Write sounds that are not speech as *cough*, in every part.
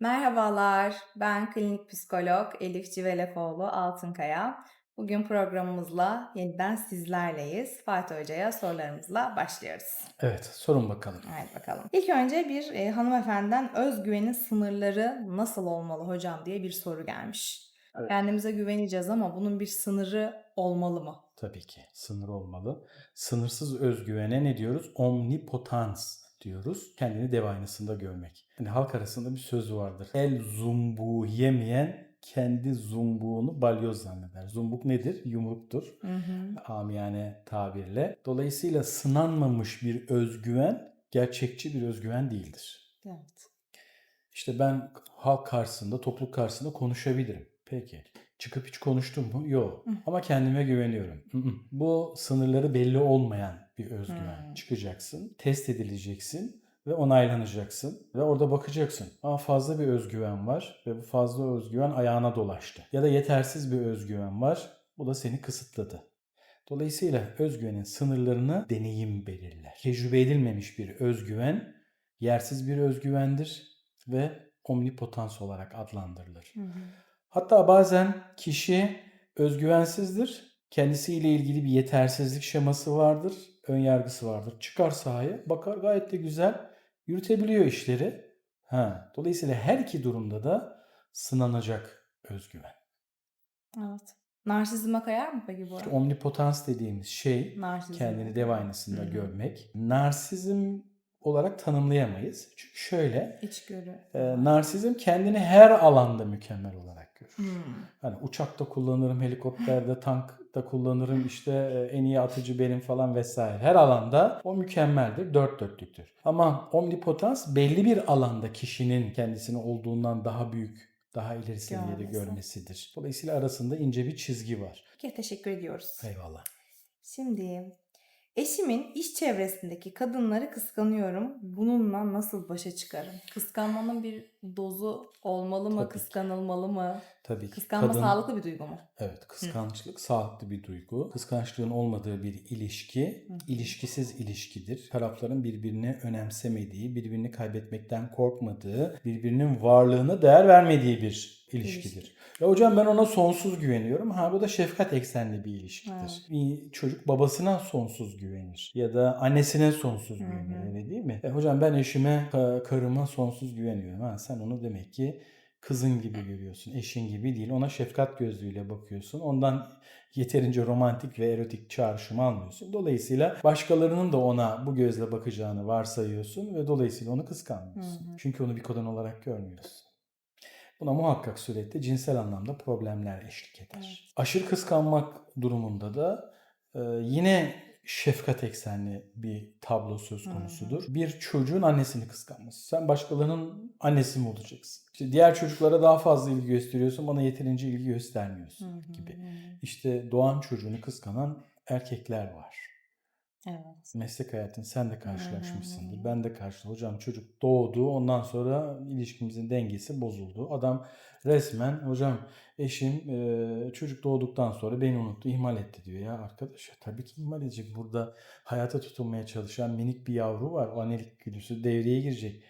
Merhabalar, ben klinik psikolog Elif Civelefoğlu Altınkaya. Bugün programımızla yeniden sizlerleyiz. Fatih Hoca'ya sorularımızla başlıyoruz. Evet, sorun bakalım. Haydi bakalım. İlk önce bir e, hanımefendiden özgüvenin sınırları nasıl olmalı hocam diye bir soru gelmiş. Evet. Kendimize güveneceğiz ama bunun bir sınırı olmalı mı? Tabii ki sınır olmalı. Sınırsız özgüvene ne diyoruz? Omnipotans diyoruz. Kendini dev aynasında görmek. Yani halk arasında bir söz vardır. El zumbuğu yemeyen kendi zumbuğunu balyoz zanneder. Zumbuk nedir? Yumruktur. Hı hı. Amiyane tabirle. Dolayısıyla sınanmamış bir özgüven gerçekçi bir özgüven değildir. Evet. İşte ben halk karşısında, topluluk karşısında konuşabilirim. Peki. Çıkıp hiç konuştum mu? Yok. Ama kendime güveniyorum. Hı hı. Bu sınırları belli olmayan bir özgüven. Hı. Çıkacaksın, test edileceksin ve onaylanacaksın ve orada bakacaksın. Aa fazla bir özgüven var ve bu fazla özgüven ayağına dolaştı. Ya da yetersiz bir özgüven var. Bu da seni kısıtladı. Dolayısıyla özgüvenin sınırlarını deneyim belirler. Tecrübe edilmemiş bir özgüven yersiz bir özgüvendir ve omnipotans olarak adlandırılır. Hı hı. Hatta bazen kişi özgüvensizdir. Kendisiyle ilgili bir yetersizlik şeması vardır, ön yargısı vardır. Çıkar sahaya, bakar gayet de güzel yürütebiliyor işleri. Ha, dolayısıyla her iki durumda da sınanacak özgüven. Evet. Narsizme kayar mı peki bu? İşte omnipotans dediğimiz şey Narsizm. kendini dev aynasında Hı görmek. Narsizm olarak tanımlayamayız. Çünkü şöyle, İçgörü. e, narsizm kendini her alanda mükemmel olarak görür. Hmm. Hani uçakta kullanırım, helikopterde, tankta kullanırım, işte e, en iyi atıcı benim falan vesaire. Her alanda o mükemmeldir, dört dörtlüktür. Ama omnipotans belli bir alanda kişinin kendisini olduğundan daha büyük, daha ileri seviyede Görmesi. görmesidir. Dolayısıyla arasında ince bir çizgi var. Peki teşekkür ediyoruz. Eyvallah. Şimdi eşimin iş çevresindeki kadınları kıskanıyorum. Bununla nasıl başa çıkarım? Kıskanmanın bir dozu olmalı mı? Tabii ki. Kıskanılmalı mı? Tabii ki. Kıskanma kadın- sağlıklı bir duygu mu? Evet, kıskançlık sağlıklı bir duygu. Kıskançlığın olmadığı bir ilişki, Hı ilişkisiz ilişkidir. Tarafların birbirini önemsemediği, birbirini kaybetmekten korkmadığı, birbirinin varlığına değer vermediği bir ilişkidir. İlişki. Ya hocam ben ona sonsuz güveniyorum. Ha bu da şefkat eksenli bir ilişkidir. Ha. Bir çocuk babasına sonsuz güvenir ya da annesine sonsuz güvenir öyle değil mi? E, hocam ben eşime, ka- karıma sonsuz güveniyorum. Ha sen onu demek ki kızın gibi görüyorsun, eşin gibi değil. Ona şefkat gözlüğüyle bakıyorsun. Ondan yeterince romantik ve erotik çağrışım almıyorsun. Dolayısıyla başkalarının da ona bu gözle bakacağını varsayıyorsun ve dolayısıyla onu kıskanmıyorsun. Hı hı. Çünkü onu bir kadın olarak görmüyorsun. Buna muhakkak surette cinsel anlamda problemler eşlik eder. Evet. Aşırı kıskanmak durumunda da yine şefkat eksenli bir tablo söz konusudur. Bir çocuğun annesini kıskanması. Sen başkalarının annesi mi olacaksın? İşte diğer çocuklara daha fazla ilgi gösteriyorsun, bana yeterince ilgi göstermiyorsun hı gibi. İşte doğan çocuğunu kıskanan erkekler var. Evet. Meslek hayatını sen de karşılaşmışsındır. Ben de karşıladım. Hocam çocuk doğdu. Ondan sonra ilişkimizin dengesi bozuldu. Adam resmen hocam eşim e, çocuk doğduktan sonra beni unuttu, ihmal etti diyor. Ya arkadaş ya tabii ki ihmal edecek. Burada hayata tutunmaya çalışan minik bir yavru var. O annelik güdüsü devreye girecek.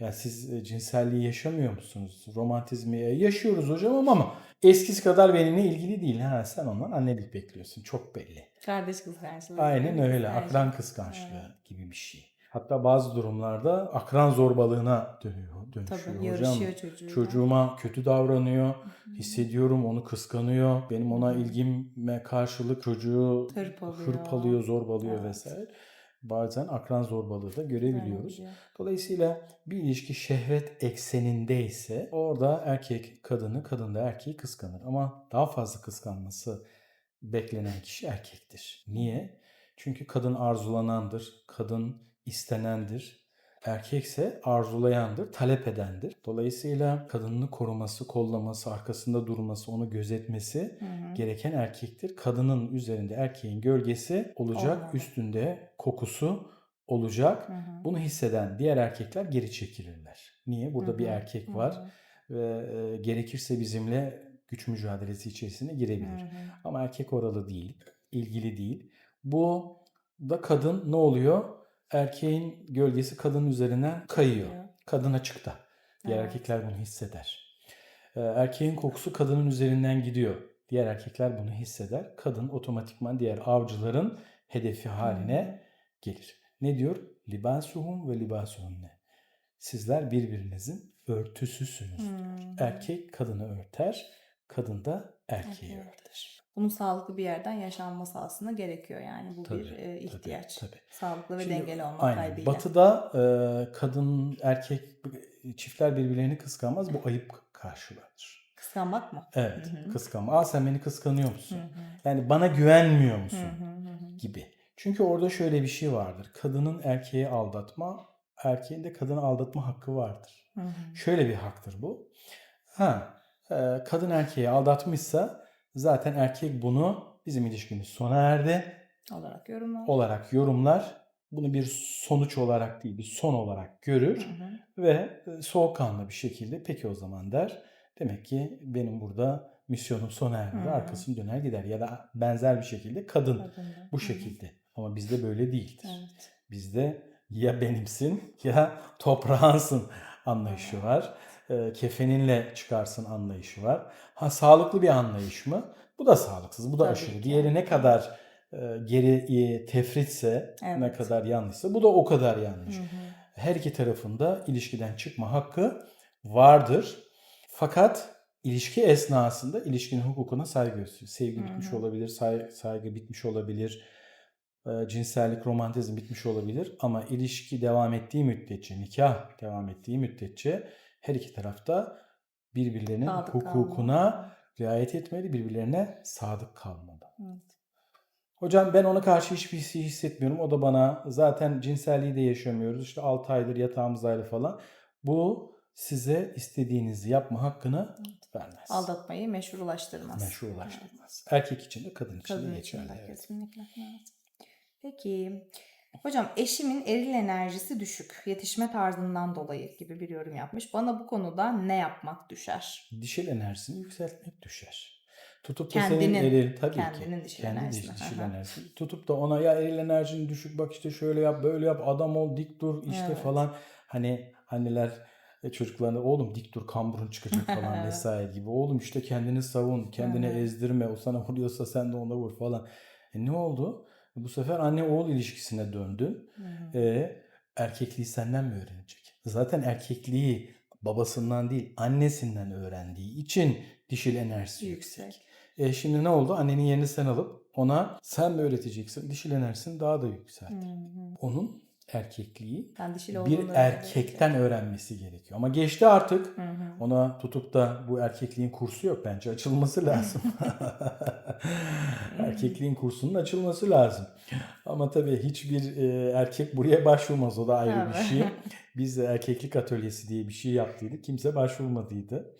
Ya siz e, cinselliği yaşamıyor musunuz? Romantizmi e, yaşıyoruz hocam ama eskisi kadar benimle ilgili değil. Ha sen ondan annelik bekliyorsun. Çok belli. Kardeş kıskançlığı. Aynen öyle. Akran kıskançlığı gibi bir şey. Hatta bazı durumlarda akran zorbalığına dönüyor, dönüşüyor Tabii hocam. yarışıyor çocuğuyla. Çocuğuma kötü davranıyor, hissediyorum onu kıskanıyor. Benim ona ilgime karşılık çocuğu Hırpalıyor. hırpalıyor, zorbalıyor Evet. vesaire. Bazen akran zorbalığı da görebiliyoruz. Görebiliyor. Dolayısıyla bir ilişki şehvet eksenindeyse orada erkek kadını, kadın da erkeği kıskanır. Ama daha fazla kıskanması beklenen kişi erkektir. Niye? Çünkü kadın arzulanandır, kadın istenendir. Erkekse arzulayandır, talep edendir. Dolayısıyla kadınını koruması, kollaması, arkasında durması, onu gözetmesi Hı hı. gereken erkektir. Kadının üzerinde erkeğin gölgesi olacak, Olmalı. üstünde kokusu olacak. Hı hı. Bunu hisseden diğer erkekler geri çekilirler. Niye? Burada Hı bir hı. erkek Hı var hı. ve e, gerekirse bizimle güç mücadelesi içerisine Hı girebilir. hı. Ama erkek oralı değil, ilgili değil. Bu da kadın ne oluyor? Erkeğin gölgesi kadının üzerine kayıyor. Kadın açıkta. Diğer Evet. erkekler bunu hisseder. Ee, Erkeğin kokusu kadının üzerinden gidiyor. Diğer erkekler bunu hisseder. Kadın otomatikman diğer avcıların hedefi haline gelir. Ne diyor? Libasuhum ve libasuhunne. Sizler birbirinizin örtüsüsünüz. Hmm. Erkek kadını örter, kadın da erkeği Erkeği örter. Bunun sağlıklı bir yerden yaşanması aslında gerekiyor yani. Bu Tabii, bir e, tabii, ihtiyaç. tabii. Sağlıklı ve Şimdi, dengeli olmak aynen. kaydıyla. Batı'da e, kadın, erkek, çiftler birbirlerini kıskanmaz. Bu ayıp karşılanır. Kıskanmak mı? Evet, Hı hı. kıskanma. Aa sen beni kıskanıyor musun? Hı hı. Yani bana güvenmiyor musun? hı hı hı. gibi. Çünkü orada şöyle bir şey vardır. Kadının erkeği aldatma, erkeğin de kadını aldatma hakkı vardır. Hı hı. Şöyle bir haktır bu. Ha, e, kadın erkeği aldatmışsa zaten erkek bunu bizim ilişkimiz sona erdi Olarak yorumlar. olarak yorumlar. Bunu bir sonuç olarak değil, bir son olarak görür Hı hı. ve e, soğukkanlı bir şekilde peki o zaman der. Demek ki benim burada misyonum sona erdi. Hı hı. Arkasını döner gider ya da benzer bir şekilde kadın Kadın da. bu Hı hı. şekilde. Ama bizde böyle değildir. Evet. Bizde ya benimsin ya *laughs* toprağınsın anlayışı var. E, kefeninle çıkarsın anlayışı var. Ha sağlıklı bir anlayış mı? Bu da sağlıksız. Bu da Tabii aşırı. ki. Diğeri ne kadar e, geri tefritse, ne Evet. kadar yanlışsa bu da o kadar yanlış. Hı hı. Her iki tarafında ilişkiden çıkma hakkı vardır. Fakat ilişki esnasında ilişkinin hukukuna saygı gösteriyor. Sevgi Hı bitmiş olabilir, say- saygı bitmiş olabilir, e, cinsellik, romantizm bitmiş olabilir. Ama ilişki devam ettiği müddetçe, nikah devam ettiği müddetçe her iki tarafta birbirlerinin Sadık hukukuna kalmalı. riayet etmeli, birbirlerine sadık kalmalı. Evet. Hocam ben ona karşı hiçbir şey hissetmiyorum. O da bana zaten cinselliği de yaşamıyoruz. İşte 6 aydır yatağımız ayrı falan. Bu size istediğinizi yapma hakkını vermez. Aldatmayı meşrulaştırmaz. Meşrulaştırmaz. Erkek için de kadın için Kadın de için geçerli. de evet. kesinlikle. Evet. Peki. Hocam eşimin eril enerjisi düşük. Yetişme tarzından dolayı gibi bir yorum yapmış. Bana bu konuda ne yapmak düşer? Dişil enerjisini yükseltmek düşer. Tutup da Kendinin- senin eril tabii kendinin ki. dişil kendi enerjisini, diş- dişil enerjisi. Tutup da ona ya eril enerjin düşük bak işte şöyle yap böyle yap adam ol dik dur işte Evet. falan. Hani anneler e, çocuklarına oğlum dik dur kamburun çıkacak *laughs* falan vesaire gibi. Oğlum işte kendini savun kendini ezdirme o sana vuruyorsa sen de ona vur falan. E ne oldu? Bu sefer anne oğul ilişkisine döndün. Hı hı. E, erkekliği senden mi öğrenecek? Zaten erkekliği babasından değil annesinden öğrendiği için dişil enerjisi yüksek. Yüksek. E şimdi ne oldu? Annenin yerini sen alıp ona sen mi öğreteceksin? Dişil enerjisini daha da yükselt. Hı hı. Onun erkekliği dişil bir erkekten öğrenmesi gerekiyor. Ama geçti artık. Hı hı. Ona tutup da bu erkekliğin kursu yok bence açılması *laughs* lazım. erkekliğin kursunun açılması lazım. Ama tabii hiçbir e, erkek buraya başvurmaz. O da ayrı bir Evet. şey. *laughs* Biz de erkeklik atölyesi diye bir şey yaptıydık. Kimse başvurmadıydı.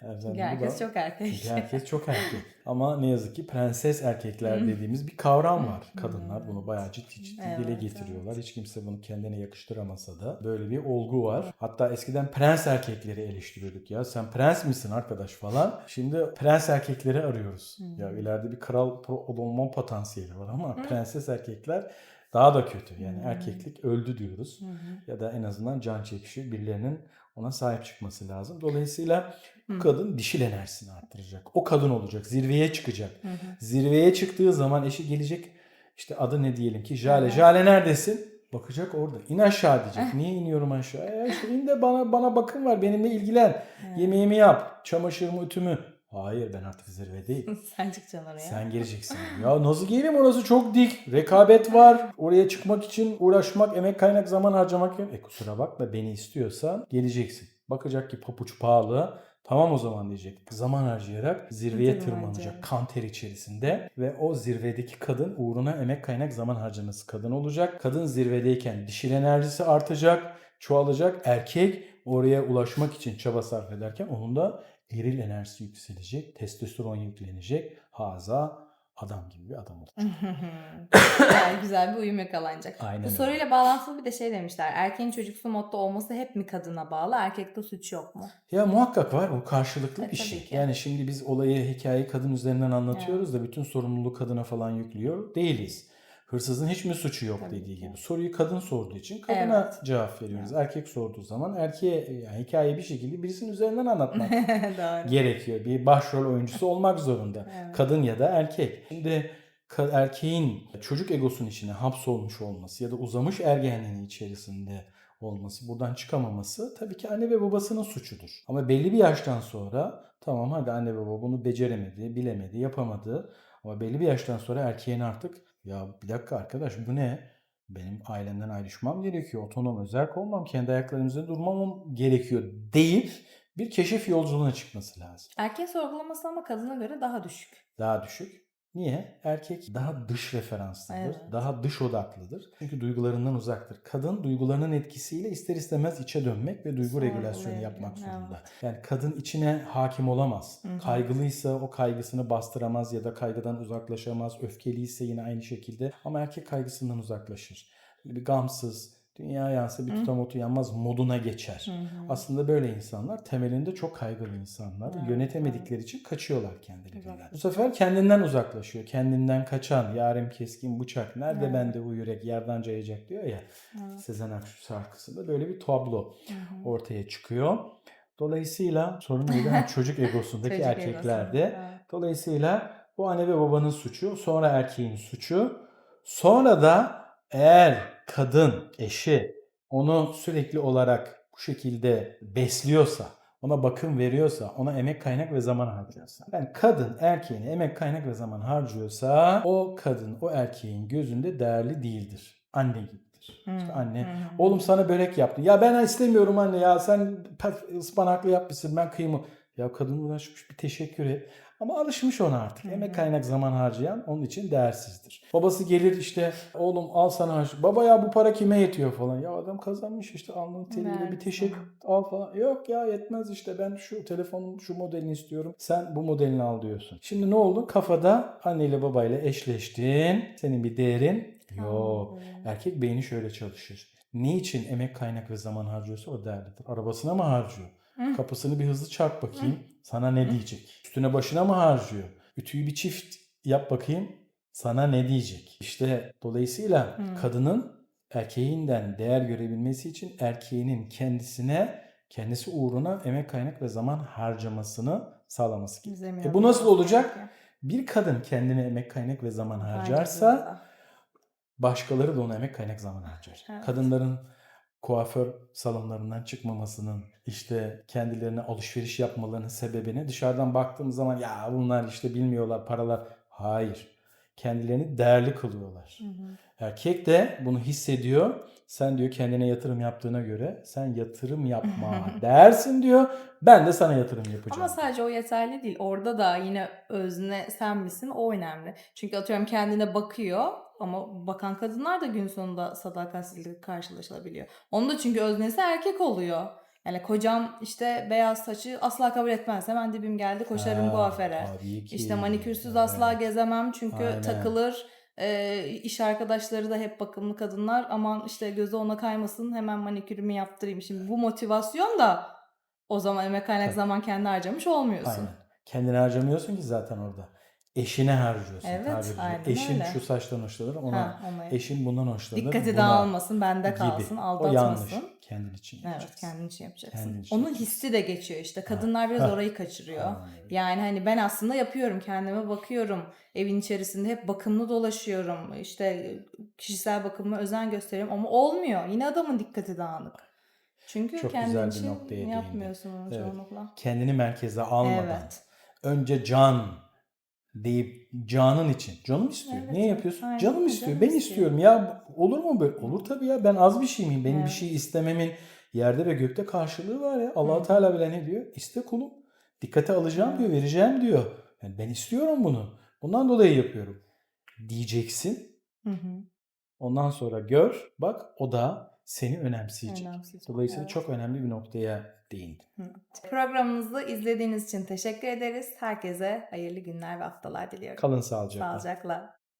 Çünkü bunu herkes da- çok erkek. çünkü herkes çok erkek. Ama ne yazık ki prenses erkekler Hı. dediğimiz bir kavram var. Hı. Kadınlar bunu bayağı ciddi ciddi Evet, dile evet. getiriyorlar. Hiç kimse bunu kendine yakıştıramasa da böyle bir olgu var. Hatta eskiden prens erkekleri eleştiriyorduk ya. Sen prens misin arkadaş falan. Şimdi prens erkekleri arıyoruz. Ya ileride bir kral olma potansiyeli var ama prenses erkekler daha da kötü. Yani Hı. erkeklik öldü diyoruz. Hı hı. Ya da en azından can çekişi birilerinin ona sahip çıkması lazım. Dolayısıyla bu kadın dişil enerjisini arttıracak. O kadın olacak. Zirveye çıkacak. Hı hı. Zirveye çıktığı zaman eşi gelecek. İşte adı ne diyelim ki Jale. Evet. Jale neredesin? Bakacak orada. İn aşağı diyecek. Niye iniyorum aşağı? E in de bana bana bakım var. Benimle ilgilen. Evet. Yemeğimi yap. Çamaşırımı, ütümü. Hayır ben artık zirvedeyim. *laughs* Sen çıkacaksın oraya. Sen geleceksin. Ya nasıl geleyim orası çok dik. Rekabet var. Oraya çıkmak için uğraşmak, emek kaynak, zaman harcamak. yok. E kusura bakma beni istiyorsan geleceksin. Bakacak ki papuç pahalı. Tamam o zaman diyecek. Zaman harcayarak zirveye Tırmanacak. tırmanacak kan ter içerisinde ve o zirvedeki kadın uğruna emek kaynak zaman harcaması kadın olacak. Kadın zirvedeyken dişil enerjisi artacak, çoğalacak. Erkek oraya ulaşmak için çaba sarf ederken onun da eril enerjisi yükselecek, testosteron yüklenecek. Haza adam gibi bir adam olacak. *laughs* yani güzel bir uyum yakalanacak. Aynen Bu öyle. soruyla bağlantılı bir de şey demişler. Erkeğin çocuksu modda olması hep mi kadına bağlı? Erkekte suç yok mu? Ya muhakkak var o karşılıklı E, bir şey. ki. Yani şimdi biz olayı hikayeyi kadın üzerinden anlatıyoruz da bütün sorumluluğu kadına falan yüklüyor değiliz. Hırsızın hiç mi suçu yok Tabii dediği ki. gibi. Soruyu kadın sorduğu için kadına Evet. cevap veriyoruz. Erkek sorduğu zaman erkeğe yani hikayeyi bir şekilde birisinin üzerinden anlatmak *laughs* Doğru. gerekiyor. Bir başrol oyuncusu olmak zorunda. *laughs* Evet. Kadın ya da erkek. Şimdi ka- erkeğin çocuk egosunun içine hapsolmuş olması ya da uzamış ergenliğin içerisinde olması, buradan çıkamaması tabii ki anne ve babasının suçudur. Ama belli bir yaştan sonra tamam hadi anne ve baba bunu beceremedi, bilemedi, yapamadı. Ama belli bir yaştan sonra erkeğin artık ya bir dakika arkadaş bu ne? Benim ailemden ayrışmam gerekiyor. Otonom, özerk olmam, kendi ayaklarım üzerinde durmam gerekiyor deyip bir keşif yolculuğuna çıkması lazım. Erkeğin sorgulaması ama kadına göre daha düşük. Daha düşük. Niye? Erkek daha dış referanslıdır. Evet. Daha dış odaklıdır. Çünkü duygularından uzaktır. Kadın duygularının etkisiyle ister istemez içe dönmek ve duygu Sorgulayabiliyor, regülasyonu yapmak zorunda. evet. Yani kadın içine hakim olamaz. Hı hı. Kaygılıysa o kaygısını bastıramaz ya da kaygıdan uzaklaşamaz. Öfkeliyse yine aynı şekilde. Ama erkek kaygısından uzaklaşır. Bir gamsız, dünya yansa bir Hı. tutam otu yanmaz moduna geçer. Hı hı. Aslında böyle insanlar temelinde çok kaygılı insanlar. Evet, Yönetemedikleri için kaçıyorlar kendilerinden. Uzak. Bu sefer kendinden uzaklaşıyor. Kendinden kaçan, yarım keskin bıçak. Nerede Evet. bende bu yürek yerden cayacak diyor ya. Evet. Sezen Aksu şarkısında böyle bir tablo Hı hı. ortaya çıkıyor. Dolayısıyla sorun neydi? Çocuk egosundaki *laughs* Çocuk erkeklerde. egosu, evet. Dolayısıyla bu anne ve babanın suçu, sonra erkeğin suçu. Sonra da eğer kadın, eşi onu sürekli olarak bu şekilde besliyorsa, ona bakım veriyorsa, ona emek kaynak ve zaman harcıyorsa. Yani kadın erkeğine emek kaynak ve zaman harcıyorsa o kadın o erkeğin gözünde değerli değildir. Anne gibidir. İşte Hı, anne hı. oğlum sana börek yaptı. Ya ben istemiyorum anne ya sen ıspanaklı yapmışsın ben kıyımı. Ya kadın uğraşmış bir teşekkür et. Ama alışmış ona artık. Emek kaynak zaman harcayan onun için değersizdir. Babası gelir işte oğlum al sana harç. Baba ya bu para kime yetiyor falan. Ya adam kazanmış işte alnının teriyle bir Verdi teşekkür al falan. Yok ya yetmez işte ben şu telefonun şu modelini istiyorum. Sen bu modelini al diyorsun. Şimdi ne oldu? Kafada anneyle babayla eşleştin. Senin bir değerin yok. Erkek beyni şöyle çalışır. Ne için emek kaynak ve zaman harcıyorsa o değerlidir. Arabasına mı harcıyor? Kapısını bir hızlı çarp bakayım. Sana ne diyecek? Üstüne başına mı harcıyor? Ütüyü bir çift yap bakayım. Sana ne diyecek? İşte dolayısıyla kadının erkeğinden değer görebilmesi için erkeğinin kendisine kendisi uğruna emek kaynak ve zaman harcamasını sağlaması gerekiyor. E bu nasıl olacak? Bir kadın kendine emek kaynak ve zaman harcarsa başkaları da ona emek kaynak zaman harcar. Evet. Kadınların kuaför salonlarından çıkmamasının işte kendilerine alışveriş yapmalarının sebebini dışarıdan baktığımız zaman ya bunlar işte bilmiyorlar paralar. Hayır. Kendilerini değerli kılıyorlar. Hı hı. Erkek de bunu hissediyor. Sen diyor kendine yatırım yaptığına göre sen yatırım yapma *laughs* dersin diyor. Ben de sana yatırım yapacağım. Ama sadece o yeterli değil. Orada da yine özne sen misin o önemli. Çünkü atıyorum kendine bakıyor ama bakan kadınlar da gün sonunda sadakatsizlikle karşılaşılabiliyor. Onun da çünkü öznesi erkek oluyor. Yani kocam işte beyaz saçı asla kabul etmez. Hemen dibim geldi koşarım Ha, kuaföre. İşte manikürsüz asla Evet. gezemem çünkü Aynen. takılır. Ee, iş arkadaşları da hep bakımlı kadınlar. Aman işte gözü ona kaymasın hemen manikürümü yaptırayım. Şimdi bu motivasyon da o zaman emek kaynak Tabii. zaman kendi harcamış olmuyorsun. Aynen. Kendine harcamıyorsun ki zaten orada. Eşine harcıyorsun. Evet, tabiri aynen Eşin öyle. şu saçtan hoşlanır ona. Ha, ona- Eşin bundan hoşlanır. Dikkati buna dağılmasın, bende gibi. kalsın, O aldatmasın. yanlış. Kendin için Evet, yapacaksın. kendin için yapacaksın. Kendin için Onun yapacaksın. hissi de geçiyor işte. Kadınlar biraz Ha. orayı kaçırıyor. Aynen. Yani hani ben aslında yapıyorum, kendime bakıyorum. Evin içerisinde hep bakımlı dolaşıyorum. İşte kişisel bakımıma özen gösteriyorum ama olmuyor. Yine adamın dikkati dağınık. Çünkü Çok kendin güzel bir için noktaya değindin. yapmıyorsun onu Evet. çoğunlukla. Kendini merkeze almadan. Evet. Önce can deyip canın için. Canım istiyor. Evet, Niye yapıyorsun? Aynen, Canım canım istiyor. ben istiyor. istiyorum. Ya olur mu böyle? Olur tabii ya. Ben az bir şey miyim? Benim bir Evet. şey istememin yerde ve gökte karşılığı var ya. allah. Teala bile ne diyor? İste kulum. Dikkate alacağım Evet. diyor. Vereceğim diyor. Yani ben istiyorum bunu. Bundan dolayı yapıyorum. Diyeceksin. Hı hı. Ondan sonra gör. Bak o da seni önemseyecek. Önemseyecek, Dolayısıyla evet. çok önemli bir noktaya değindin. Programımızı izlediğiniz için teşekkür ederiz. Herkese hayırlı günler ve haftalar diliyorum. Kalın sağlıcakla. Sağlıcakla.